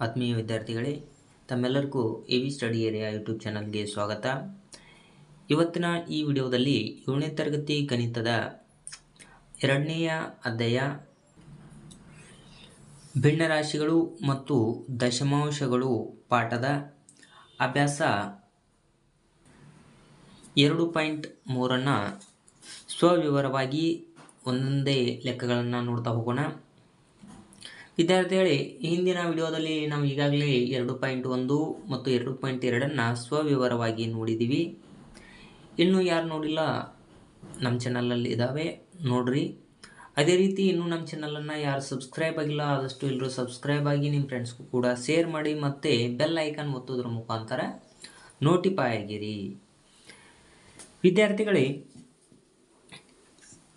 ಆತ್ಮೀಯ ವಿದ್ಯಾರ್ಥಿಗಳೇ, ತಮ್ಮೆಲ್ಲರಿಗೂ A V study area YouTube ಚಾನಲ್ಗೆ ಸ್ವಾಗತ. ಇವತ್ತಿನ ಈ ವಿಡಿಯೋದಲ್ಲಿ ಏಳನೇ ತರಗತಿ ಗಣಿತದ ಎರಡನೆಯ ಅಧ್ಯಾಯ, ಭಿನ್ನರಾಶಿಗಳು ಮತ್ತು ದಶಮಾಂಶಗಳು ಪಾಠದ ಅಭ್ಯಾಸ ಎರಡು ಪಾಯಿಂಟ್ ಮೂರನ್ನು ಸ್ವವಿವರವಾಗಿ ಒಂದೊಂದೇ ಲೆಕ್ಕಗಳನ್ನು ನೋಡ್ತಾ ಹೋಗೋಣ. ವಿದ್ಯಾರ್ಥಿಗಳೇ, ಹಿಂದಿನ ವಿಡಿಯೋದಲ್ಲಿ ನಾವು ಈಗಾಗಲೇ ಎರಡು ಪಾಯಿಂಟ್ ಒಂದು ಮತ್ತು ಎರಡು ಪಾಯಿಂಟ್ ಎರಡನ್ನು ಸ್ವವಿವರವಾಗಿ ನೋಡಿದ್ದೀವಿ ಇನ್ನೂ ಯಾರು ನೋಡಿಲ್ಲ, ನಮ್ಮ ಚಾನಲಲ್ಲಿ ಇದ್ದಾವೆ ನೋಡ್ರಿ. ಅದೇ ರೀತಿ ಇನ್ನೂ ನಮ್ಮ ಚಾನಲನ್ನು ಯಾರು ಸಬ್ಸ್ಕ್ರೈಬ್ ಆಗಿಲ್ಲ, ಆದಷ್ಟು ಎಲ್ಲರೂ ಸಬ್ಸ್ಕ್ರೈಬ್ ಆಗಿ ನಿಮ್ಮ ಫ್ರೆಂಡ್ಸ್ಗೂ ಕೂಡ ಶೇರ್ ಮಾಡಿ ಮತ್ತು ಬೆಲ್ ಐಕಾನ್ ಒತ್ತೋದ್ರ ಮುಖಾಂತರ ನೋಟಿಫೈ ಆಗಿರಿ. ವಿದ್ಯಾರ್ಥಿಗಳೇ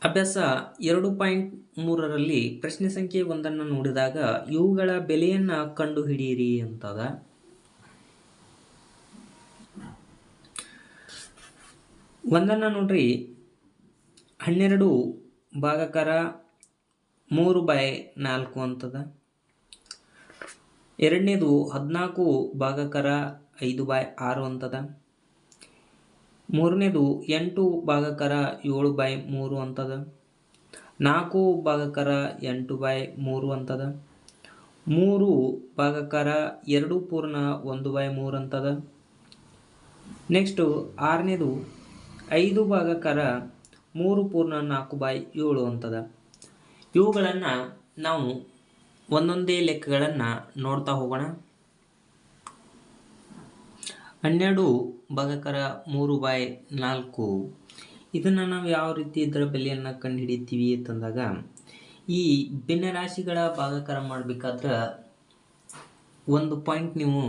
ಅಭ್ಯಾಸ ಎರಡು ಪಾಯಿಂಟ್ ಮೂರರಲ್ಲಿ ಪ್ರಶ್ನೆ ಸಂಖ್ಯೆ ಒಂದನ್ನು ನೋಡಿದಾಗ ಇವುಗಳ ಬೆಲೆಯನ್ನು ಕಂಡುಹಿಡಿಯಿರಿ ಅಂತದ. ಒಂದನ್ನು ನೋಡ್ರಿ. ಹನ್ನೆರಡು ಭಾಗಕರ ಮೂರು ಬಾಯ್ ನಾಲ್ಕು ಅಂತದ. ಎರಡನೇದು ಹದಿನಾಲ್ಕು ಭಾಗಕರ ಐದು ಬಾಯ್ ಆರು ಅಂತದ. ಮೂರನೇದು ಎಂಟು ಭಾಗಕರ ಏಳು ಬೈ ಮೂರು ಅಂತದ. ನಾಲ್ಕು ಭಾಗಕರ ಎಂಟು ಬೈ ಮೂರು ಅಂತದ. ಮೂರು ಭಾಗಕರ ಎರಡು ಪೂರ್ಣ ಒಂದು ಬೈ ಮೂರು ಅಂತದ. ನೆಕ್ಸ್ಟು ಆರನೇದು ಐದು ಭಾಗಕರ ಮೂರು ಪೂರ್ಣ ನಾಲ್ಕು ಬೈ ಏಳು ಅಂತದ. ಇವುಗಳನ್ನು ನಾವು ಒಂದೊಂದೇ ಲೆಕ್ಕಗಳನ್ನು ನೋಡ್ತಾ ಹೋಗೋಣ. ಹನ್ನೆರಡು ಭಾಗಕರ ಮೂರು ಬಾಯ್ ನಾಲ್ಕು. ಇದನ್ನು ನಾವು ಯಾವ ರೀತಿ ಇದರ ಬೆಲೆಯನ್ನು ಕಂಡುಹಿಡಿತೀವಿ ಅಂತಂದಾಗ, ಈ ಭಿನ್ನರಾಶಿಗಳ ಭಾಗಕರ ಮಾಡಬೇಕಾದ್ರೆ ಒಂದು ಪಾಯಿಂಟ್ ನೀವು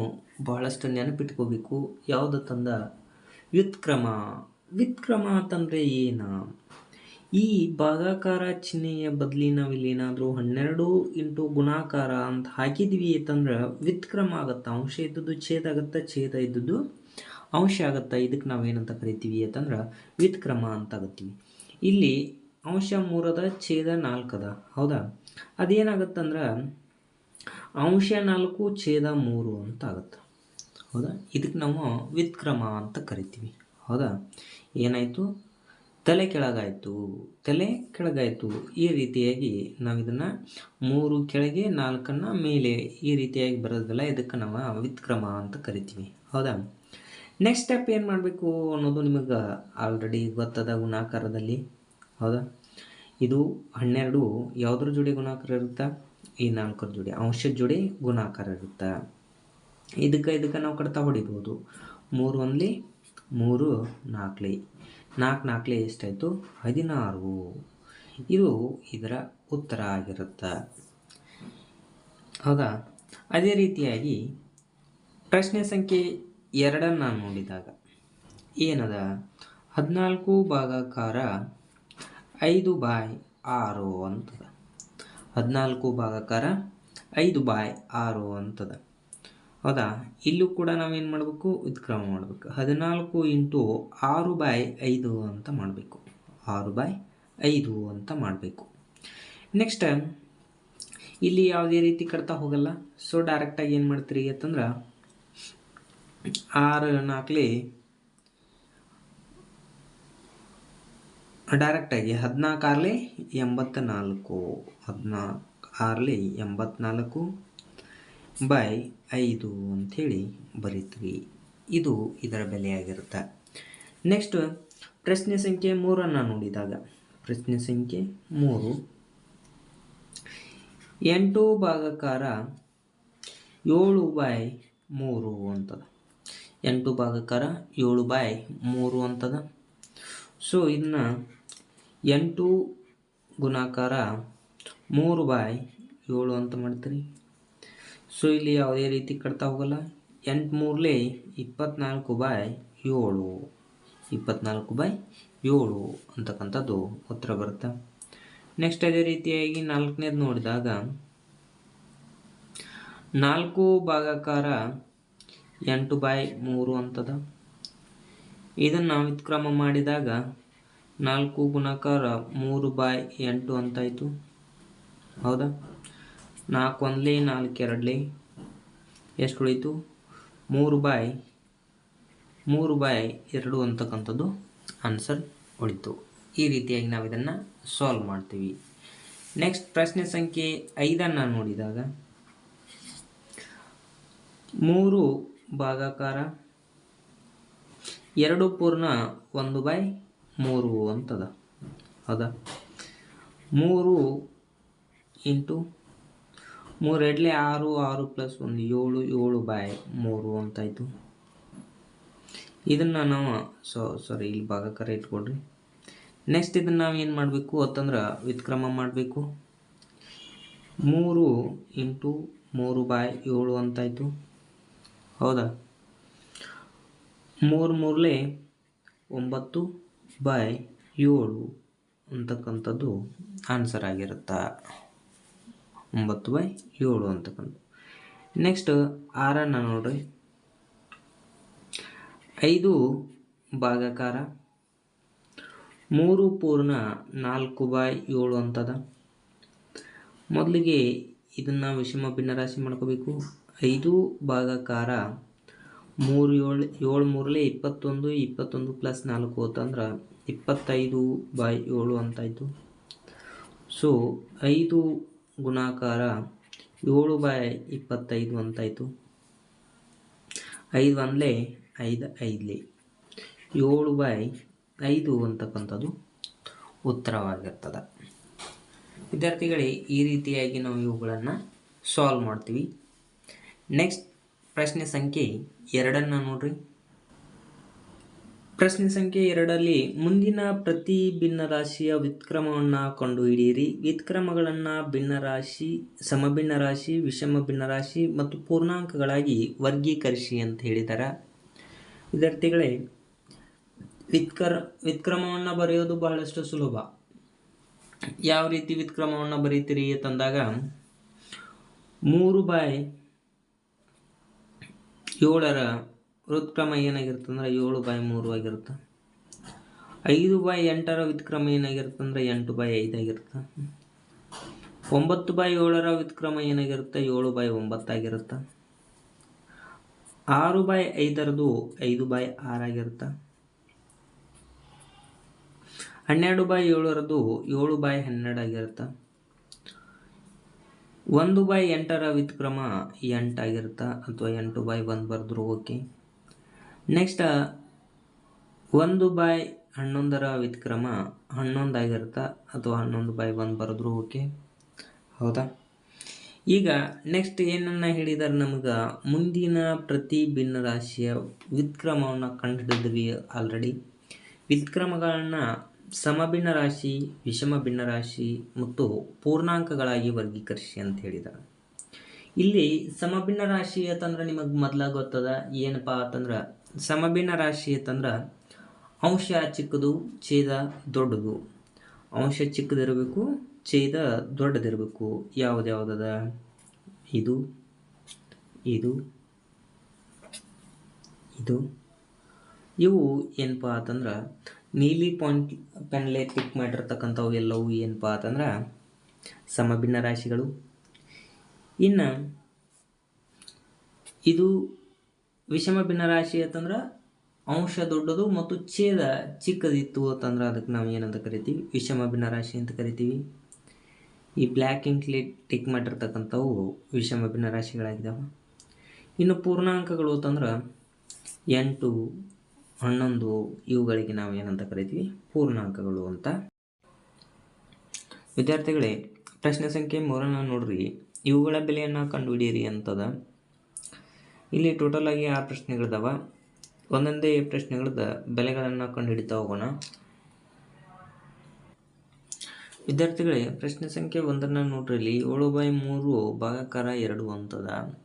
ಬಹಳಷ್ಟು ನೆನಪಿಟ್ಕೋಬೇಕು. ಯಾವುದಂತಂದ ವ್ಯುತ್ಕ್ರಮ. ವ್ಯುತ್ಕ್ರಮ ಅಂತಂದರೆ ಏನು? ಈ ಭಾಗಾಕಾರ ಚಿಹ್ನೆಯ ಬದಲಿ ನಾವಿಲ್ಲಿ ಏನಾದರೂ ಹನ್ನೆರಡು ಇಂಟು ಗುಣಾಕಾರ ಅಂತ ಹಾಕಿದ್ವಿ ಅಂತಂದ್ರೆ ವ್ಯುತ್ಕ್ರಮ ಆಗುತ್ತಾ? ಅಂಶ ಇದ್ದದ್ದು ಛೇದ ಆಗುತ್ತಾ? ಛೇದ ಇದ್ದದ್ದು ಅಂಶ ಆಗುತ್ತಾ? ಇದಕ್ಕೆ ನಾವೇನಂತ ಕರಿತೀವಿ ಅಂತಂದ್ರೆ ವ್ಯುತ್ಕ್ರಮ ಅಂತ ಆಗತ್ತೀವಿ ಇಲ್ಲಿ ಅಂಶ ಮೂರದ ಛೇದ ನಾಲ್ಕದ, ಹೌದಾ? ಅದೇನಾಗತ್ತಂದ್ರೆ ಅಂಶ ನಾಲ್ಕು, ಛೇದ ಮೂರು ಅಂತ ಆಗುತ್ತೆ. ಹೌದಾ? ಇದಕ್ಕೆ ನಾವು ವ್ಯುತ್ಕ್ರಮ ಅಂತ ಕರಿತೀವಿ. ಹೌದಾ? ಏನಾಯಿತು? ತಲೆ ಕೆಳಗಾಯಿತು ತಲೆ ಕೆಳಗಾಯಿತು. ಈ ರೀತಿಯಾಗಿ ನಾವು ಇದನ್ನು ಮೂರು ಕೆಳಗೆ, ನಾಲ್ಕನ್ನು ಮೇಲೆ ಈ ರೀತಿಯಾಗಿ ಬರೋದಲ್ಲ ಇದಕ್ಕೆ ನಾವು ವ್ಯುತ್ಕ್ರಮ ಅಂತ ಕರಿತೀವಿ. ಹೌದಾ? ನೆಕ್ಸ್ಟ್ ಸ್ಟೆಪ್ ಏನು ಮಾಡಬೇಕು ಅನ್ನೋದು ನಿಮಗೆ ಆಲ್ರೆಡಿ ಗೊತ್ತದ ಗುಣಾಕಾರದಲ್ಲಿ. ಹೌದಾ? ಇದು ಹನ್ನೆರಡು ಯಾವುದ್ರ ಜೋಡಿ ಗುಣಾಕಾರ ಇರುತ್ತಾ? ಈ ನಾಲ್ಕರ ಜೋಡಿ ಅಂಶದ ಜೋಡಿ ಗುಣಾಕಾರ ಇರುತ್ತೆ. ಇದಕ್ಕೆ ಇದಕ್ಕೆ ನಾವು ಕಡ್ತಾ ಹೊಡಿಬೋದು ಮೂರು ಒಂದ್ಲಿ, ಮೂರು ನಾಲ್ಕಲಿ ನಾಲ್ಕು ನಾಲ್ಕಲೇ ಎಷ್ಟಾಯಿತು? ಹದಿನಾರು. ಇದು ಇದರ ಉತ್ತರ ಆಗಿರುತ್ತೆ. ಹೌದಾ? ಅದೇ ರೀತಿಯಾಗಿ ಪ್ರಶ್ನೆ ಸಂಖ್ಯೆ ಎರಡನ್ನು ನೋಡಿದಾಗ ಏನದ? ಹದಿನಾಲ್ಕು ಭಾಗಾಕಾರ ಐದು ಬಾಯ್ ಆರು ಅಂತದ. ಹದಿನಾಲ್ಕು ಭಾಗಾಕಾರ ಐದು ಬಾಯ್ ಆರು ಅಂತದ. ಹೌದಾ? ಇಲ್ಲೂ ಕೂಡ ನಾವೇನು ಮಾಡಬೇಕು? ಉತ್ಕ್ರಮ ಮಾಡಬೇಕು. ಹದಿನಾಲ್ಕು ಇಂಟು ಆರು ಬೈ ಐದು ಅಂತ ಮಾಡಬೇಕು. ಆರು ಬೈ ಐದು ಅಂತ ಮಾಡಬೇಕು. ನೆಕ್ಸ್ಟ್ ಇಲ್ಲಿ ಯಾವುದೇ ರೀತಿ ಕಟ್ತಾ ಹೋಗಲ್ಲ. ಸೊ ಡೈರೆಕ್ಟಾಗಿ ಏನು ಮಾಡ್ತೀರಿ ಅಂತಂದ್ರೆ, ಆರು ನಾಲ್ಕಲಿ ಡೈರೆಕ್ಟಾಗಿ ಹದಿನಾಲ್ಕು ಆರಲಿ ಎಂಬತ್ತ ನಾಲ್ಕು ಹದಿನಾಲ್ಕು ಆರಲಿ ಎಂಬತ್ನಾಲ್ಕು. ಬೈ ಐದು ಅಂಥೇಳಿ ಬರೀತೀವಿ. ಇದು ಇದರ ಬೆಲೆಯಾಗಿರುತ್ತೆ. ನೆಕ್ಸ್ಟ್ ಪ್ರಶ್ನೆ ಸಂಖ್ಯೆ ಮೂರನ್ನು ನೋಡಿದಾಗ. ಪ್ರಶ್ನೆ ಸಂಖ್ಯೆ ಮೂರು. ಎಂಟು ಭಾಗಕಾರ ಏಳು ಬೈ ಮೂರು ಅಂತದ. ಎಂಟು ಭಾಗಕಾರ ಏಳು ಬೈ ಮೂರು ಅಂತದ. ಸೊ ಇದನ್ನ ಎಂಟು ಗುಣಾಕಾರ ಮೂರು ಬೈ ಏಳು ಅಂತ ಮಾಡ್ತೀರಿ. ಸೊ ಇಲ್ಲಿ ಯಾವುದೇ ರೀತಿ ಕಟ್ತಾ ಹೋಗಲ್ಲ. ಎಂಟು ಮೂರಲೇ ಇಪ್ಪತ್ನಾಲ್ಕು ಬಾಯ್ ಏಳು. ಇಪ್ಪತ್ನಾಲ್ಕು ಬಾಯ್ ಏಳು ಅಂತಕ್ಕಂಥದ್ದು ಉತ್ತರ ಬರುತ್ತೆ. ನೆಕ್ಸ್ಟ್ ಅದೇ ರೀತಿಯಾಗಿ ನಾಲ್ಕನೇದು ನೋಡಿದಾಗ ನಾಲ್ಕು ಭಾಗಾಕಾರ ಎಂಟು ಬೈ ಮೂರು ಅಂತದ. ಇದನ್ನು ವ್ಯುತ್ಕ್ರಮ ಮಾಡಿದಾಗ ನಾಲ್ಕು ಗುಣಾಕಾರ ಮೂರು ಬಾಯ್ ಎಂಟು ಅಂತಾಯಿತು. ಹೌದಾ? ನಾಲ್ಕು ಒಂದ್ಲಿ, ನಾಲ್ಕು ಎರಡ್ಲಿ. ಎಷ್ಟು ಉಳಿತು? ಮೂರು ಬಾಯ್ ಮೂರು ಬಾಯ್ ಎರಡು ಅಂತಕ್ಕಂಥದ್ದು ಆನ್ಸರ್ ಉಳಿತು. ಈ ರೀತಿಯಾಗಿ ನಾವು ಇದನ್ನು ಸಾಲ್ವ್ ಮಾಡ್ತೀವಿ. ನೆಕ್ಸ್ಟ್ ಪ್ರಶ್ನೆ ಸಂಖ್ಯೆ ಐದನ್ನು ನೋಡಿದಾಗ, ಮೂರು ಭಾಗಾಕಾರ, ಎರಡು ಪೂರ್ಣ ಒಂದು ಬೈ ಮೂರು ಅಂತದ. ಹೌದಾ? ಮೂರು ಇಂಟು ಮೂರು ಎಡ್ಲಿ ಆರು ಆರು ಪ್ಲಸ್ ಒಂದು, ಏಳು ಏಳು ಬಾಯ್ ಮೂರು ಅಂತಾಯಿತು. ಇದನ್ನು ನಾವು ಸೊ ಸಾರಿ ಇಲ್ಲಿ ಭಾಗಾಕಾರ ಇಟ್ಕೊಡ್ರಿ ನೆಕ್ಸ್ಟ್ ಇದನ್ನು ನಾವು ಏನು ಮಾಡಬೇಕು ಅಂತಂದ್ರೆ ವ್ಯುತ್ಕ್ರಮ ಮಾಡಬೇಕು. ಮೂರು ಇಂಟು ಮೂರು ಬಾಯ್ ಏಳು ಅಂತಾಯಿತು. ಹೌದಾ? ಮೂರು ಮೂರಲೆ ಒಂಬತ್ತು ಬಾಯ್ ಏಳು ಅಂತಕ್ಕಂಥದ್ದು ಆನ್ಸರ್ ಆಗಿರುತ್ತೆ? ಒಂಬತ್ತು ಬೈ ಏಳು ಅಂತಕ್ಕಂಥ ನೆಕ್ಸ್ಟ್ ಆರನ್ನು ನೋಡ್ರಿ. ಐದು ಭಾಗಕಾರ ಮೂರು ಪೂರ್ಣ ನಾಲ್ಕು ಬೈ ಏಳು ಅಂತದ. ಮೊದಲಿಗೆ ಇದನ್ನು ವಿಷಮ ಭಿನ್ನರಾಶಿ ಮಾಡ್ಕೋಬೇಕು. ಐದು ಭಾಗಕಾರ ಮೂರು ಏಳು ಏಳು ಮೂರಲೇ ಇಪ್ಪತ್ತೊಂದು ಇಪ್ಪತ್ತೊಂದು ಪ್ಲಸ್ ನಾಲ್ಕು ಅಂತಂದ್ರೆ ಇಪ್ಪತ್ತೈದು ಬಾಯ್ ಏಳು ಅಂತಾಯಿತು. ಸೊ ಐದು ಗುಣಾಕಾರ ಏಳು ಬೈ ಇಪ್ಪತ್ತೈದು ಅಂತಾಯಿತು. ಐದು ಒಂದಲೇ ಐದು ಐದಲೇ. ಏಳು ಬೈ ಐದು ಅಂತಕ್ಕಂಥದ್ದು ಉತ್ತರವಾಗಿರ್ತದೆ. ವಿದ್ಯಾರ್ಥಿಗಳೇ, ಈ ರೀತಿಯಾಗಿ ನಾವು ಇವುಗಳನ್ನು ಸಾಲ್ವ್ ಮಾಡ್ತೀವಿ. ನೆಕ್ಸ್ಟ್ ಪ್ರಶ್ನೆ ಸಂಖ್ಯೆ ಎರಡನ್ನು ನೋಡ್ರಿ. ಪ್ರಶ್ನೆ ಸಂಖ್ಯೆ ಎರಡರಲ್ಲಿ ಮುಂದಿನ ಪ್ರತಿ ಭಿನ್ನರಾಶಿಯ ವ್ಯುತ್ಕ್ರಮವನ್ನು ಕಂಡುಹಿಡಿಯಿರಿ. ವ್ಯುತ್ಕ್ರಮಗಳನ್ನು ಭಿನ್ನರಾಶಿ, ಸಮಭಿನ್ನರಾಶಿ ವಿಷಮ ಭಿನ್ನರಾಶಿ ಮತ್ತು ಪೂರ್ಣಾಂಕಗಳಾಗಿ ವರ್ಗೀಕರಿಸಿ ಅಂತ ಹೇಳಿದ್ದಾರೆ ವಿದ್ಯಾರ್ಥಿಗಳೇ, ವ್ಯುತ್ಕರ, ವ್ಯುತ್ಕ್ರಮವನ್ನು ಬರೆಯೋದು ಬಹಳಷ್ಟು ಸುಲಭ. ಯಾವ ರೀತಿ ವ್ಯುತ್ಕ್ರಮವನ್ನು ಬರೀತೀರಿ ಅಂತಂದಾಗ ಮೂರು ಬಾಯ್ ಏಳರ ವ್ಯುತ್ಕ್ರಮ ಏನಾಗಿರುತ್ತೆ ಅಂದ್ರೆ ಏಳು ಬೈ ಮೂರು ಆಗಿರುತ್ತೆ. ಐದು ಬೈ ಎಂಟರ ವ್ಯುತ್ಕ್ರಮ ಏನಾಗಿರುತ್ತೆ ಅಂದ್ರೆ ಎಂಟು ಬೈ ಐದಾಗಿರುತ್ತೆ ಒಂಬತ್ತು ಬೈ ಏಳರ ವ್ಯುತ್ಕ್ರಮ ಏನಾಗಿರುತ್ತೆ? ಏಳು ಬೈ ಒಂಬತ್ತಾಗಿರುತ್ತೆ ಆರು ಬೈ ಐದರದು ಐದು ಬೈ ಆರಾಗಿರುತ್ತೆ ಹನ್ನೆರಡು ಬೈ ಏಳರದು ಏಳು ಬೈ ಹನ್ನೆರಡು ಆಗಿರುತ್ತೆ. ಒಂದು ಬೈ ಎಂಟರ ವ್ಯುತ್ಕ್ರಮ ಎಂಟಾಗಿರುತ್ತೆ ಅಥವಾ ಎಂಟು ಬೈ ಒಂದು ಬರೆದ್ರು ಓಕೆ. ನೆಕ್ಸ್ಟ್ ಒಂದು ಬಾಯ್ ಹನ್ನೊಂದರ ವ್ಯುತ್ಕ್ರಮ ಹನ್ನೊಂದು ಆಗಿರುತ್ತಾ? ಅಥವಾ ಹನ್ನೊಂದು ಬಾಯ್ ಒಂದು ಬರೆದ್ರು ಓಕೆ ಹೌದಾ? ಈಗ ನೆಕ್ಸ್ಟ್ ಏನನ್ನ ಹೇಳಿದಾರೆ ನಮಗೆ? ಮುಂದಿನ ಪ್ರತಿ ಭಿನ್ನ ರಾಶಿಯ ವ್ಯುತ್ಕ್ರಮವನ್ನು ಕಂಡುಹಿಡಿದ್ವಿ ಆಲ್ರೆಡಿ ವ್ಯುತ್ಕ್ರಮಗಳನ್ನು ಸಮಭಿನ್ನ ರಾಶಿ, ವಿಷಮ ಭಿನ್ನ ರಾಶಿ ಮತ್ತು ಪೂರ್ಣಾಂಕಗಳಾಗಿ ವರ್ಗೀಕರಿಸಿ ಅಂತ ಹೇಳಿದ್ದಾರೆ ಇಲ್ಲಿ ಸಮಭಿನ್ನ ರಾಶಿ ಅಂತಂದ್ರೆ ನಿಮಗೆ ಮೊದಲಾಗ ಗೊತ್ತದ? ಏನಪ್ಪಾ ಅಂತಂದ್ರೆ ಸಮಭಿನ್ನ ರಾಶಿ ಅಂತಂದ್ರೆ ಅಂಶ ಚಿಕ್ಕದು, ಛೇದ ದೊಡ್ಡದು. ಅಂಶ ಚಿಕ್ಕದಿರಬೇಕು, ಛೇದ ದೊಡ್ಡದಿರಬೇಕು. ಯಾವ್ದು ಯಾವುದದ? ಇದು ಇದು ಇದು. ಇವು ಏನಪ್ಪ ಅಂತಂದ್ರೆ ನೀಲಿ ಪಾಯಿಂಟ್ ಪೆನ್ಲೆ ಟಿಕ್ ಮಾಡಿರ್ತಕ್ಕಂಥವು ಎಲ್ಲವೂ ಏನಪ್ಪ ಅಂತಂದ್ರೆ ಸಮಭಿನ್ನ ರಾಶಿಗಳು. ಇನ್ನು ಇದು ವಿಷಮ ಭಿನ್ನರಾಶಿ ಅಂತಂದ್ರೆ ಅಂಶ ದೊಡ್ಡದು ಮತ್ತು ಛೇದ ಚಿಕ್ಕದಿತ್ತು ಅಂತಂದ್ರೆ ಅದಕ್ಕೆ ನಾವು ಏನಂತ ಕರಿತೀವಿ? ವಿಷಮ ಭಿನ್ನರಾಶಿ ಅಂತ ಕರಿತೀವಿ. ಈ ಬ್ಲ್ಯಾಕ್ ಇಂಕ್ಲಿ ಟಿಕ್ ಮಾಡಿರ್ತಕ್ಕಂಥವು ವಿಷಮ ಭಿನ್ನರಾಶಿಗಳಾಗಿದ್ದಾವೆ ಇನ್ನು ಪೂರ್ಣಾಂಕಗಳು ಅಂತಂದ್ರೆ ಎಂಟು, ಹನ್ನೊಂದು ಇವುಗಳಿಗೆ ನಾವು ಏನಂತ ಕರಿತೀವಿ? ಪೂರ್ಣಾಂಕಗಳು ಅಂತ. ವಿದ್ಯಾರ್ಥಿಗಳೇ, ಪ್ರಶ್ನೆ ಸಂಖ್ಯೆ ಮೂರನ್ನು ನೋಡ್ರಿ. ಇವುಗಳ ಬೆಲೆಯನ್ನು ಕಂಡುಹಿಡಿಯಿರಿ ಅಂತದ. ಇಲ್ಲಿ ಟೋಟಲ್ ಆಗಿ ಆರು ಪ್ರಶ್ನೆಗಳಿದಾವ. ಒಂದೊಂದೇ ಪ್ರಶ್ನೆಗಳದ ಬೆಲೆಗಳನ್ನು ಕಂಡುಹಿಡಿತಾ ಹೋಗೋಣ. ವಿದ್ಯಾರ್ಥಿಗಳೇ, ಪ್ರಶ್ನೆ ಸಂಖ್ಯೆ ಒಂದನ್ನು ನೋಡ್ರಲ್ಲಿ ಏಳು ಬೈ ಮೂರು ಭಾಗಕಾರ ಎರಡು ಅಂತದ.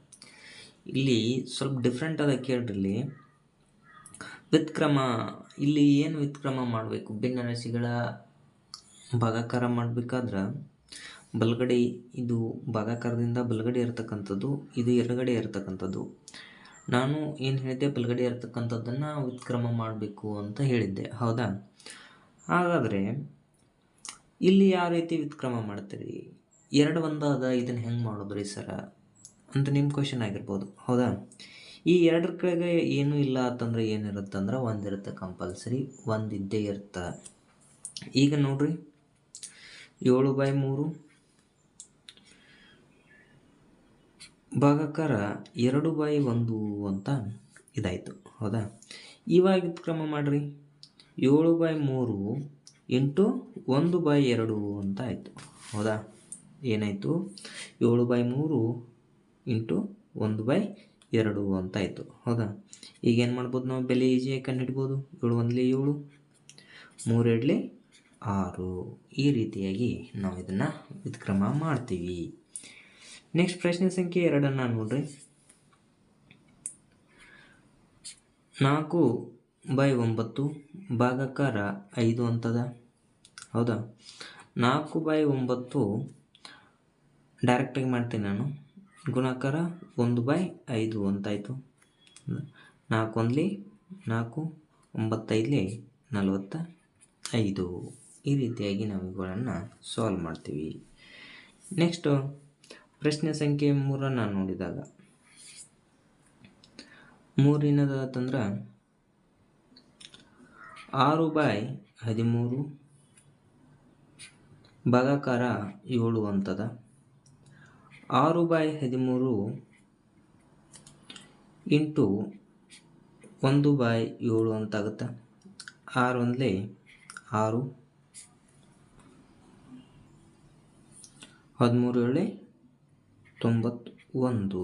ಇಲ್ಲಿ ಸ್ವಲ್ಪ ಡಿಫ್ರೆಂಟ್ ಅದ ಕೇಳ್ರಿ ವ್ಯತ್ಕ್ರಮ, ಇಲ್ಲಿ ಏನು ವ್ಯತ್ಕ್ರಮ ಮಾಡಬೇಕು? ಭಿನ್ನರಾಶಿಗಳ ಭಾಗಾಕಾರ ಮಾಡಬೇಕಾದ್ರೆ ಬಲಗಡೆ ಇದು ಭಾಗಾಕಾರದಿಂದ ಬಲಗಡೆ ಇರತಕ್ಕಂಥದ್ದು, ಇದು ಎಡಗಡೆ ಇರತಕ್ಕಂಥದ್ದು. ನಾನು ಏನು ಹೇಳಿದ್ದೆ? ಬಲಗಡೆ ಇರತಕ್ಕಂಥದ್ದನ್ನು ವ್ಯುತ್ಕ್ರಮ ಮಾಡಬೇಕು ಅಂತ ಹೇಳಿದ್ದೆ. ಹೌದಾ? ಹಾಗಾದರೆ ಇಲ್ಲಿ ಯಾವ ರೀತಿ ವ್ಯುತ್ಕ್ರಮ ಮಾಡ್ತೀರಿ? ಎರಡು ಒಂದಾದ ಇದನ್ನು ಹೆಂಗೆ ಮಾಡೋದ್ರಿ ಸರ? ಅಂತ ನಿಮ್ಮ ಕ್ವಶನ್ ಆಗಿರ್ಬೋದು. ಹೌದಾ? ಈ ಎರಡರ ಕೆಳಗೆ ಏನೂ ಇಲ್ಲ ಅಂತಂದ್ರೆ ಏನಿರುತ್ತೆ ಅಂದ್ರೆ ಒಂದಿರುತ್ತೆ ಕಂಪಲ್ಸರಿ ಒಂದಿದ್ದೇ ಇರುತ್ತೆ ಈಗ ನೋಡ್ರಿ, ಏಳು ಬೈ ಮೂರು ಭಾಗಾಕಾರ ಎರಡು ಬೈ ಒಂದು ಅಂತ ಇದಾಯಿತು, ಹೌದಾ? ಇವಾಗ ಕ್ರಮ ಮಾಡಿರಿ. ಏಳು ಬೈ ಮೂರು ಎಂಟು ಒಂದು ಬೈ ಎರಡು ಅಂತ ಆಯಿತು, ಹೌದಾ? ಏನಾಯಿತು? ಏಳು ಬೈ ಮೂರು ಇಂಟು ಒಂದು ಬೈ ಎರಡು ಅಂತ ಆಯಿತು, ಹೌದಾ? ಈಗ ಏನು ಮಾಡ್ಬೋದು ನಾವು? ಬೆಲೆ ಈಸಿಯಾಗಿ ಕಂಡುಹಿಡ್ಬೋದು. ಏಳು ಒಂದಲೇ ಏಳು, ಮೂರು ಎರಡಲಿ ಆರು. ಈ ರೀತಿಯಾಗಿ ನಾವು ಇದನ್ನು ವ್ಯುತ್ಕ್ರಮ ಮಾಡ್ತೀವಿ. ನೆಕ್ಸ್ಟ್ ಪ್ರಶ್ನೆ ಸಂಖ್ಯೆ ಎರಡನ್ನು ನೋಡ್ರಿ. ನಾಲ್ಕು ಬೈ ಒಂಬತ್ತು ಭಾಗಕಾರ ಐದು ಅಂತದ? ಹೌದಾ? ನಾಲ್ಕು ಬೈ ಒಂಬತ್ತು ಡೈರೆಕ್ಟಾಗಿ ಮಾಡ್ತೀನಿ ನಾನು. ಗುಣಾಕಾರ ಒಂದು ಬೈ ಐದು ಅಂತಾಯಿತು. ನಾಲ್ಕು ಒಂದ್ಲಿ ನಾಲ್ಕು, ಒಂಬತ್ತೈದಲಿ ನಲವತ್ತ ಐದು. ಈ ರೀತಿಯಾಗಿ ನಾವು ಇವುಗಳನ್ನು ಸಾಲ್ವ್ ಮಾಡ್ತೀವಿ. ನೆಕ್ಸ್ಟು ಪ್ರಶ್ನೆ ಸಂಖ್ಯೆ ಮೂರನ್ನು ನೋಡಿದಾಗ. ಮೂರಿನದಂದ್ರೆ ಆರು ಬೈ ಹದಿಮೂರು ಭಾಗಾಕಾರ ಏಳು ಅಂತದ. ಆರು ಬೈ ಹದಿಮೂರು ಇಂಟು ಒಂದು ಬೈ ಏಳು ಅಂತಾಗುತ್ತೆ. ಆರು ಒಂದಲೇ ಆರು. ಹದಿಮೂರು ಏಳೆ ತೊಂಬತ್ತೊಂದು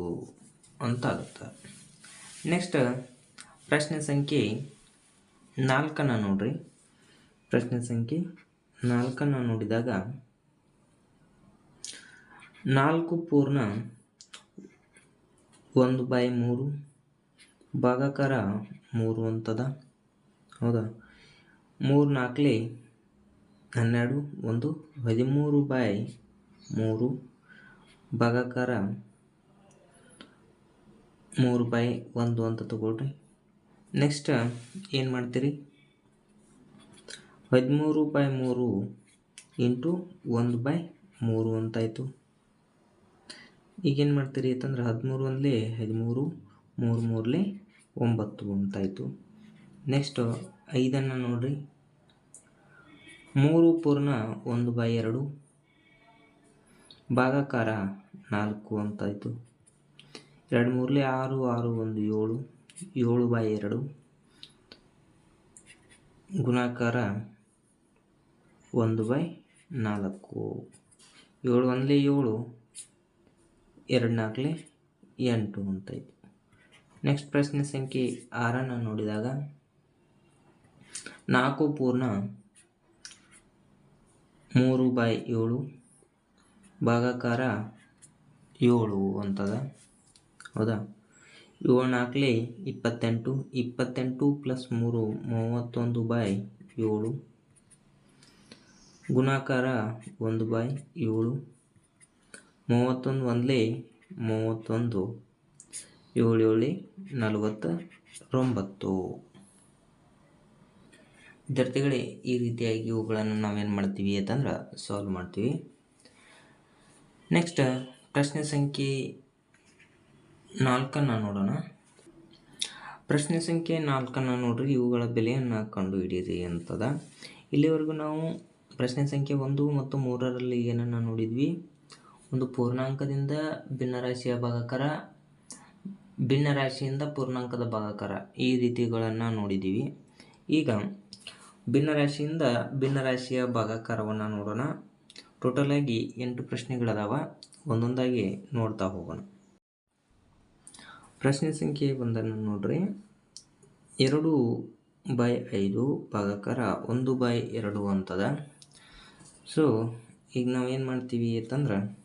ಅಂತ ಆಗುತ್ತೆ ನೆಕ್ಸ್ಟ್ ಪ್ರಶ್ನೆ ಸಂಖ್ಯೆ ನಾಲ್ಕನ್ನು ನೋಡ್ರಿ. ಪ್ರಶ್ನೆ ಸಂಖ್ಯೆ ನಾಲ್ಕನ್ನು ನೋಡಿದಾಗ ನಾಲ್ಕು ಪೂರ್ಣ ಒಂದು ಬೈ ಮೂರು ಭಾಗಾಕಾರ ಮೂರು ಅಂತದ? ಹೌದಾ? ಮೂರು ನಾಲ್ಕಲಿ ಹನ್ನೆರಡು, ಒಂದು ಹದಿಮೂರು ಬೈ ಮೂರು ಭಾಗಾಕಾರ ಮೂರು ಬೈ ಒಂದು ಅಂತ ತಗೊಳ್ರಿ. ನೆಕ್ಸ್ಟ್ ಏನು ಮಾಡ್ತೀರಿ? ಹದಿಮೂರು ಬೈ ಮೂರು ಇಂಟು ಒಂದು ಬೈ ಮೂರು ಅಂತಾಯಿತು. ಈಗೇನು ಮಾಡ್ತೀರಿ ಅಂತಂದ್ರೆ ಹದಿಮೂರು ಒಂದಲೇ ಹದಿಮೂರು, ಮೂರು ಮೂರಲೇ ಒಂಬತ್ತು ಅಂತಾಯಿತು. ನೆಕ್ಸ್ಟು ಐದನ್ನು ನೋಡಿರಿ. ಮೂರು ಪೂರ್ಣ ಒಂದು ಬೈ ಎರಡು. ಭಾಗಾಕಾರ ನಾಲ್ಕು ಅಂತಾಯಿತು. ಎರಡು ಮೂರಲೆ ಆರು ಆರು ಒಂದು ಏಳು ಏಳು ಬೈ ಎರಡು. ಗುಣಾಕಾರ ಒಂದು ಬೈ ನಾಲ್ಕು. ಏಳು ಒಂದಲೇ ಏಳು, ಎರಡು ನಾಲ್ಕಲೆ ಎಂಟು ಅಂತಾಯಿತು. ನೆಕ್ಸ್ಟ್ ಪ್ರಶ್ನೆ ಸಂಖ್ಯೆ ಆರನ್ನು ನೋಡಿದಾಗ ನಾಲ್ಕು ಪೂರ್ಣ ಮೂರು ಬೈ ಏಳು ಭಾಗಾಕಾರ ಏಳು ಅಂತದ? ಹೌದಾ? ಏಳು ನಾಲ್ಕಲೇ ಇಪ್ಪತ್ತೆಂಟು. ಇಪ್ಪತ್ತೆಂಟು ಪ್ಲಸ್ ಮೂರು, ಮೂವತ್ತೊಂದು ಬಾಯ್ ಏಳು. ಗುಣಾಕಾರ ಒಂದು ಬಾಯ್ ಏಳು. ಮೂವತ್ತೊಂದು ಒಂದಲೇ ಮೂವತ್ತೊಂದು. ಏಳು ಏಳು ನಲವತ್ತ ಒಂಬತ್ತು ವಿದ್ಯಾರ್ಥಿಗಳೇ, ಈ ರೀತಿಯಾಗಿ ಇವುಗಳನ್ನು ನಾವೇನು ಮಾಡ್ತೀವಿ ಅಂತಂದ್ರೆ ಸಾಲ್ವ್ ಮಾಡ್ತೀವಿ. ನೆಕ್ಸ್ಟ್ ಪ್ರಶ್ನೆ ಸಂಖ್ಯೆ ನಾಲ್ಕನ್ನು ನೋಡೋಣ. ಪ್ರಶ್ನೆ ಸಂಖ್ಯೆ ನಾಲ್ಕನ್ನು ನೋಡ್ರಿ, ಇವುಗಳ ಬೆಲೆಯನ್ನು ಕಂಡುಹಿಡಿಯಿರಿ ಅಂತದ. ಇಲ್ಲಿವರೆಗೂ ನಾವು ಪ್ರಶ್ನೆ ಸಂಖ್ಯೆ ಒಂದು ಮತ್ತು ಮೂರರಲ್ಲಿ ಏನನ್ನು ನೋಡಿದ್ವಿ? ಒಂದು ಪೂರ್ಣಾಂಕದಿಂದ ಭಿನ್ನರಾಶಿಯ ಭಾಗಾಕಾರ, ಭಿನ್ನರಾಶಿಯಿಂದ ಪೂರ್ಣಾಂಕದ ಭಾಗಕರ ಈ ರೀತಿಗಳನ್ನು ನೋಡಿದ್ದೀವಿ ಈಗ ಭಿನ್ನರಾಶಿಯಿಂದ ಭಿನ್ನರಾಶಿಯ ಭಾಗಕರವನ್ನು ನೋಡೋಣ. ಟೋಟಲಾಗಿ ಎಂಟು ಪ್ರಶ್ನೆಗಳದಾವ. ಒಂದೊಂದಾಗಿ ನೋಡ್ತಾ ಹೋಗೋಣ. ಪ್ರಶ್ನೆ ಸಂಖ್ಯೆ ಒಂದನ್ನು ನೋಡ್ರಿ. ಎರಡು ಬೈ ಐದು ಭಾಗಕರ ಒಂದು ಬೈ ಎರಡು ಅಂತದ. ಸೊ ಈಗ ನಾವು ಏನು ಮಾಡ್ತೀವಿ ಅಂತಂದ್ರೆ,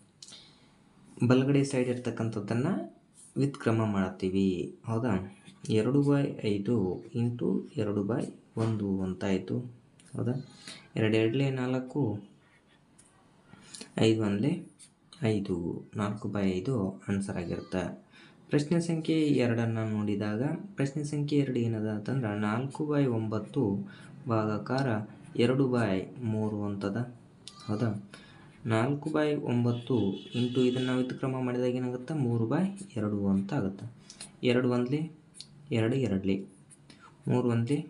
ಬಲಗಡೆ ಸೈಡ್ ಇರ್ತಕ್ಕಂಥದ್ದನ್ನು ವ್ಯುತ್ಕ್ರಮ ಮಾಡ್ತೀವಿ. ಹೌದಾ? ಎರಡು ಬೈ ಐದು ಇಂಟು ಎರಡು ಬೈ ಒಂದು ಅಂತಾಯಿತು. ಹೌದಾ? ಎರಡೆರಡಲೇ ನಾಲ್ಕು ಐದು ಒಂದಲೇ ಐದು, ನಾಲ್ಕು ಬೈ ಐದು ಆನ್ಸರ್ ಆಗಿರುತ್ತೆ. ಪ್ರಶ್ನೆ ಸಂಖ್ಯೆ ಎರಡನ್ನು ನೋಡಿದಾಗ, ಪ್ರಶ್ನೆ ಸಂಖ್ಯೆ ಎರಡು ಏನದ ಅಂತಂದ್ರೆ ನಾಲ್ಕು ಬೈ ಒಂಬತ್ತು ಭಾಗಾಕಾರ ಎರಡು ಬೈ ಮೂರು ಅಂತದ? ಹೌದಾ? ನಾಲ್ಕು ಬೈ ಒಂಬತ್ತು ಇಂಟು ಇದನ್ನು ನಾವು ವ್ಯುತ್ಕ್ರಮ ಮಾಡಿದಾಗ ಏನಾಗುತ್ತೆ? ಮೂರು ಬೈ ಎರಡು ಅಂತ ಆಗುತ್ತೆ. ಎರಡು ಒಂದ್ಲಿ, ಎರಡು ಎರಡ್ಲಿ. ಮೂರು ಒಂದ್ಲಿ,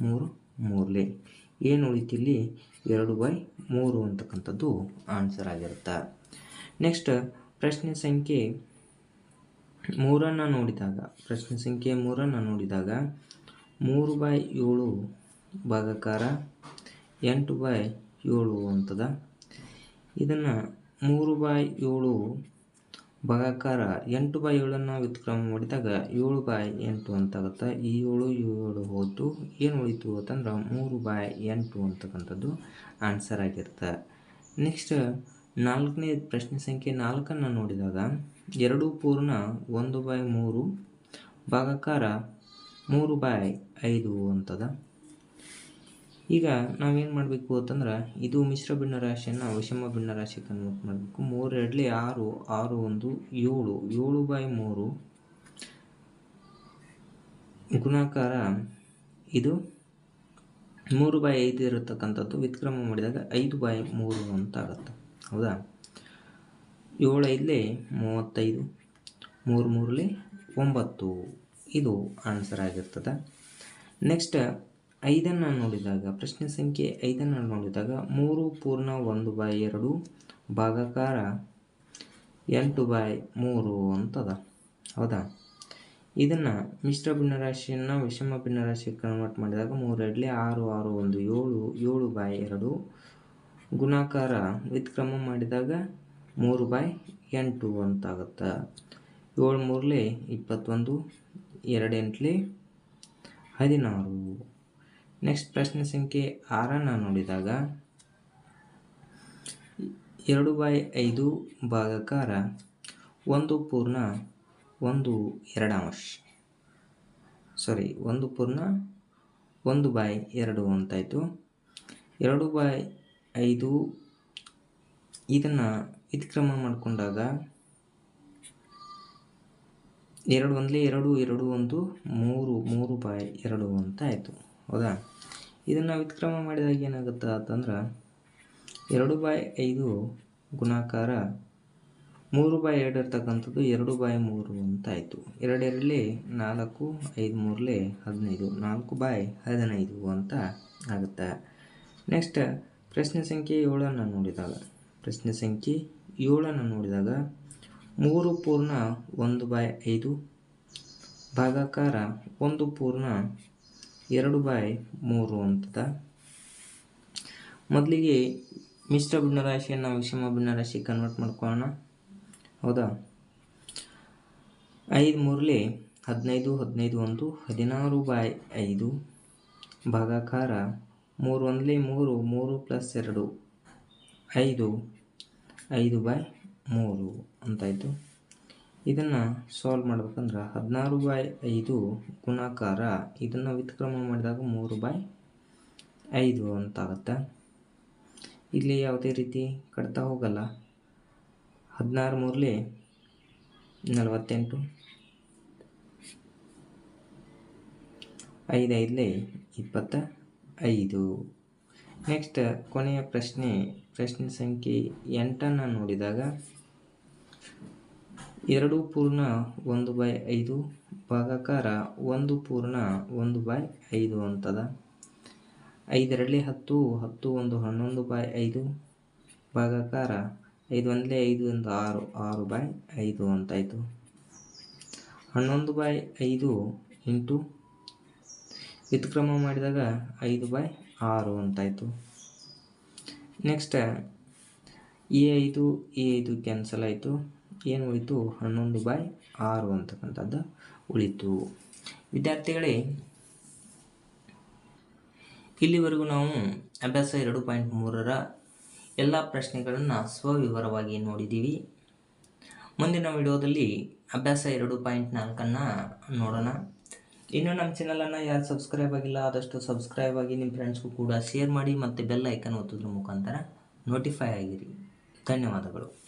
ಮೂರು ಮೂರ್ಲಿ. ಏನು ಉಳಿತು ಇಲ್ಲಿ ಎರಡು ಬೈ ಮೂರು ಅಂತಕ್ಕಂಥದ್ದು ಆನ್ಸರ್ ಆಗಿರುತ್ತೆ. ನೆಕ್ಸ್ಟ್ ಪ್ರಶ್ನೆ ಸಂಖ್ಯೆ ಮೂರನ್ನು ನೋಡಿದಾಗ, ಪ್ರಶ್ನೆ ಸಂಖ್ಯೆ ಮೂರನ್ನು ನೋಡಿದಾಗ, ಮೂರು ಬೈ ಏಳು ಭಾಗಾಕಾರ ಎಂಟು ಬೈ ಏಳು ಅಂತದ. ಇದನ್ನು ಮೂರು ಬೈ ಏಳು ಭಾಗಾಕಾರ ಎಂಟು ಬೈ ಏಳನ್ನು ವ್ಯುತ್ಕ್ರಮ ಮಾಡಿದಾಗ ಏಳು ಬೈ ಎಂಟು ಅಂತಾಗುತ್ತೆ. ಈ ಏಳು ಏಳು ಹೋತು. ಏನು ಉಳಿತು ಅಂತಂದ್ರೆ ಮೂರು ಬೈ ಎಂಟು ಅಂತಕ್ಕಂಥದ್ದು ಆನ್ಸರ್ ಆಗಿರುತ್ತೆ. ನೆಕ್ಸ್ಟ್ ನಾಲ್ಕನೇ ಪ್ರಶ್ನೆ ಸಂಖ್ಯೆ ನಾಲ್ಕನ್ನು ನೋಡಿದಾಗ ಎರಡು ಪೂರ್ಣ ಒಂದು ಬೈ ಮೂರು, ಭಾಗಾಕಾರ ಮೂರು ಬೈ ಐದು ಅಂತದ. ಈಗ ನಾವೇನು ಮಾಡಬೇಕು ಅಂತಂದ್ರೆ ಇದು ಮಿಶ್ರ ಭಿನ್ನ ರಾಶಿಯನ್ನು ವಿಷಮ ಭಿನ್ನ ರಾಶಿ ಕನ್ವರ್ಟ್ ಮಾಡಬೇಕು. ಮೂರು ಎರಡಲಿ ಆರು ಆರು ಒಂದು, ಏಳು. ಏಳು ಬೈ ಮೂರು. ಗುಣಾಕಾರ ಇದು ಮೂರು ಬೈ ಐದು ಇರತಕ್ಕಂಥದ್ದು. ವ್ಯತ್ಕ್ರಮ ಮಾಡಿದಾಗ ಐದು ಬೈ ಮೂರು ಅಂತ ಆಗುತ್ತೆ ಹೌದಾ? ಏಳು ಐದಲೇ ಮೂವತ್ತೈದು. ಮೂರು ಮೂರಲಿ ಒಂಬತ್ತು. ಇದು ಆನ್ಸರ್ ಆಗಿರ್ತದೆ. ನೆಕ್ಸ್ಟ್ ಐದನ್ನು ನೋಡಿದಾಗ, ಪ್ರಶ್ನೆ ಸಂಖ್ಯೆ ಐದನ್ನು ನೋಡಿದಾಗ ಮೂರು ಪೂರ್ಣ ಒಂದು ಬೈ ಎರಡು ಭಾಗಕಾರ ಎಂಟು ಬೈ ಮೂರು ಅಂತದ. ಹೌದಾ? ಇದನ್ನು ಮಿಶ್ರ ಭಿನ್ನರಾಶಿಯನ್ನು ವಿಷಮ ಭಿನ್ನರಾಶಿಗೆ ಕನ್ವರ್ಟ್ ಮಾಡಿದಾಗ ಮೂರು ಎರಡಲಿ ಆರು ಆರು ಒಂದು ಏಳು ಏಳು ಬೈ ಎರಡು ಗುಣಾಕಾರ ವ್ಯತ್ಕ್ರಮ ಮಾಡಿದಾಗ ಮೂರು ಬೈ ಎಂಟು ಅಂತಾಗುತ್ತೆ. ಏಳು ಮೂರಲಿ ಇಪ್ಪತ್ತೊಂದು ಎರಡು ಹದಿನಾರು. ನೆಕ್ಸ್ಟ್ ಪ್ರಶ್ನೆ ಸಂಖ್ಯೆ ಆರನ್ನು ನೋಡಿದಾಗ ಎರಡು ಬೈ ಐದು ಭಾಗಕಾರ ಒಂದು ಪೂರ್ಣ ಒಂದು ಎರಡಾಂಶ ಸಾರಿ ಒಂದು ಪೂರ್ಣ ಒಂದು ಬೈ ಎರಡು ಅಂತಾಯಿತು. ಎರಡು ಬೈ ಐದು ಇದನ್ನು ವ್ಯುತ್ಕ್ರಮ ಮಾಡಿಕೊಂಡಾಗ ಎರಡು ಒಂದಲೇ ಎರಡು ಎರಡು ಒಂದು, ಮೂರು ಮೂರು ಬಾಯ್ ಎರಡು ಅಂತ ಆಯಿತು ಹೌದಾ? ಇದನ್ನು ವ್ಯುತ್ಕ್ರಮ ಮಾಡಿದಾಗ ಏನಾಗುತ್ತೆ ಅಂತಂದ್ರೆ ಎರಡು ಬಾಯ್ ಐದು ಗುಣಾಕಾರ ಮೂರು ಬಾಯ್ ಎರಡು ಇರ್ತಕ್ಕಂಥದ್ದು ಎರಡು ಬಾಯ್ ಮೂರು ಅಂತ ಆಯಿತು ಎರಡೆರಡಲಿ ನಾಲ್ಕು, ಐದು ಮೂರಲಿ ಹದಿನೈದು, ನಾಲ್ಕು ಬಾಯ್ ಹದಿನೈದು ಅಂತ ಆಗುತ್ತೆ. ನೆಕ್ಸ್ಟ್ ಪ್ರಶ್ನೆ ಸಂಖ್ಯೆ ಏಳನ್ನು ನೋಡಿದಾಗ, ಪ್ರಶ್ನೆ ಸಂಖ್ಯೆ ಏಳನ್ನು ನೋಡಿದಾಗ ಮೂರು ಪೂರ್ಣ ಒಂದು ಬಾಯ್ ಐದು, ಭಾಗಾಕಾರ ಒಂದು ಪೂರ್ಣ ಎರಡು ಬೈ ಮೂರು ಅಂತದ. ಮೊದಲಿಗೆ ಮಿಶ್ರ ಭಿನ್ನರಾಶಿಯನ್ನು ವಿಷಮ ಭಿನ್ನರಾಶಿ ಕನ್ವರ್ಟ್ ಮಾಡ್ಕೊಳ್ಳೋಣ ಹೌದಾ? ಐದು ಮೂರಲಿ ಹದಿನೈದು ಹದಿನೈದು ಒಂದು, ಹದಿನಾರು ಬೈ ಐದು, ಭಾಗಾಕಾರ ಮೂರು ಒಂದಲಿ ಮೂರು ಮೂರು ಪ್ಲಸ್ ಎರಡು, ಐದು ಐದು ಬೈ ಮೂರು ಅಂತಾಯಿತು. ಇದನ್ನು ಸಾಲ್ವ್ ಮಾಡ್ಬೇಕಂದ್ರೆ ಹದಿನಾರು ಬೈ ಐದು ಗುಣಾಕಾರ ಇದನ್ನು ವ್ಯುತ್ಕ್ರಮ ಮಾಡಿದಾಗ ಮೂರು ಬೈ ಐದು ಅಂತಾಗುತ್ತೆ. ಇಲ್ಲಿ ಯಾವುದೇ ರೀತಿ ಕಟ್ತಾ ಹೋಗಲ್ಲ. ಹದಿನಾರು ಮೂರಲಿ ನಲವತ್ತೆಂಟು. ಐದು ಐದಲಿ ಇಪ್ಪತ್ತ ಐದು. ನೆಕ್ಸ್ಟ್ ಕೊನೆಯ ಪ್ರಶ್ನೆ ಪ್ರಶ್ನೆ ಸಂಖ್ಯೆ ಎಂಟನ್ನು ನೋಡಿದಾಗ ಎರಡು ಪೂರ್ಣ ಒಂದು ಬೈ ಐದು ಭಾಗಾಕಾರ ಒಂದು ಪೂರ್ಣ ಒಂದು ಬೈ ಐದು ಅಂತದ. ಐದರಲ್ಲಿ ಹತ್ತು ಹತ್ತು ಒಂದು ಹನ್ನೊಂದು ಬೈ ಐದು ಭಾಗಾಕಾರ ಐದು ಒಂದಲೇ ಐದು ಒಂದು ಆರು ಆರು ಬೈ ಐದು ಅಂತಾಯಿತು. ಹನ್ನೊಂದು ಬೈ ಐದು ಇಂಟು ವ್ಯುತ್ಕ್ರಮ ಮಾಡಿದಾಗ ಐದು ಬೈ ಆರು ಅಂತಾಯಿತು. ನೆಕ್ಸ್ಟ್ ಈ ಐದು ಈ ಐದು ಕ್ಯಾನ್ಸಲ್ ಆಯಿತು. ಏನು ಉಳಿತು ಹನ್ನೊಂದು ಬೈ ಆರು ಅಂತಕ್ಕಂಥದ್ದು ಉಳಿತು. ವಿದ್ಯಾರ್ಥಿಗಳೇ, ಇಲ್ಲಿವರೆಗೂ ನಾವು ಅಭ್ಯಾಸ ಎರಡು ಪಾಯಿಂಟ್ ಮೂರರ ಎಲ್ಲ ಪ್ರಶ್ನೆಗಳನ್ನು ಸ್ವವಿವರವಾಗಿ ನೋಡಿದ್ದೀವಿ. ಮುಂದಿನ ವಿಡಿಯೋದಲ್ಲಿ ಅಭ್ಯಾಸ ಎರಡು ಪಾಯಿಂಟ್ ನಾಲ್ಕನ್ನು ನೋಡೋಣ. ಇನ್ನೂ ನಮ್ಮ ಚಾನಲನ್ನು ಯಾರು ಸಬ್ಸ್ಕ್ರೈಬ್ ಆಗಿಲ್ಲ, ಆದಷ್ಟು ಸಬ್ಸ್ಕ್ರೈಬ್ ಆಗಿ ನಿಮ್ಮ ಫ್ರೆಂಡ್ಸ್ಗೂ ಕೂಡ ಶೇರ್ ಮಾಡಿ ಮತ್ತು ಬೆಲ್ ಐಕನ್ ಒತ್ತೋದ್ರ ಮುಖಾಂತರ ನೋಟಿಫೈ ಆಗಿರಿ. ಧನ್ಯವಾದಗಳು.